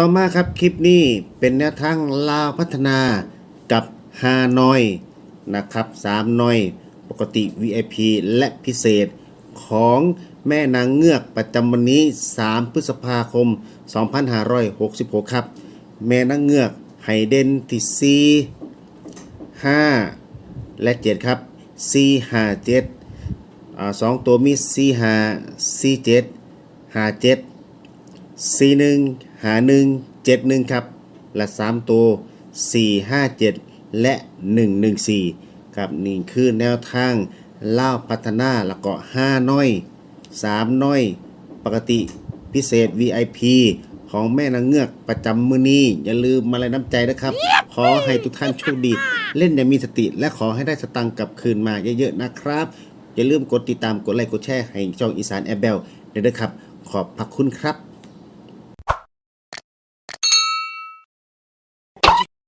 ต่อมาครับคลิปนี้เป็นแนวทางลาวพัฒนากับฮานอยนะครับ3นอย ปกติ VIP และพิเศษของแม่นางเงือกประจำวันนี้ 3 พฤษภาคม 2566 ครับ แม่นางเงือกไฮเดนที่ 4 5 และ 7 ครับ 4 5 7อ่าสองตัวมี 4 5 4 7 5 7 สี่หนึ่งหาหนึ่งเจ็ดหนึ่งครับ และสามตัวสี่ห้าเจ็ดและหนึ่งหนึ่งสี่ครับนี่คือแนวทางเล่าวพัฒนาแล้วก็ห้าน้อยสามน้อยปกติพิเศษ VIP ของแม่นางเงือกประจำมือนี้ อย่าลืมมาเลยน้ำใจนะครับ ขอให้ทุกท่านโชคดี เล่นอย่างมีสติ และขอให้ได้สตังค์กลับคืนมาเยอะๆนะครับ อย่าลืมกดติดตามกดไลค์กดแชร์ให้ช่องอีสานแอร์เบลเด้อครับ ขอบพระคุณครับ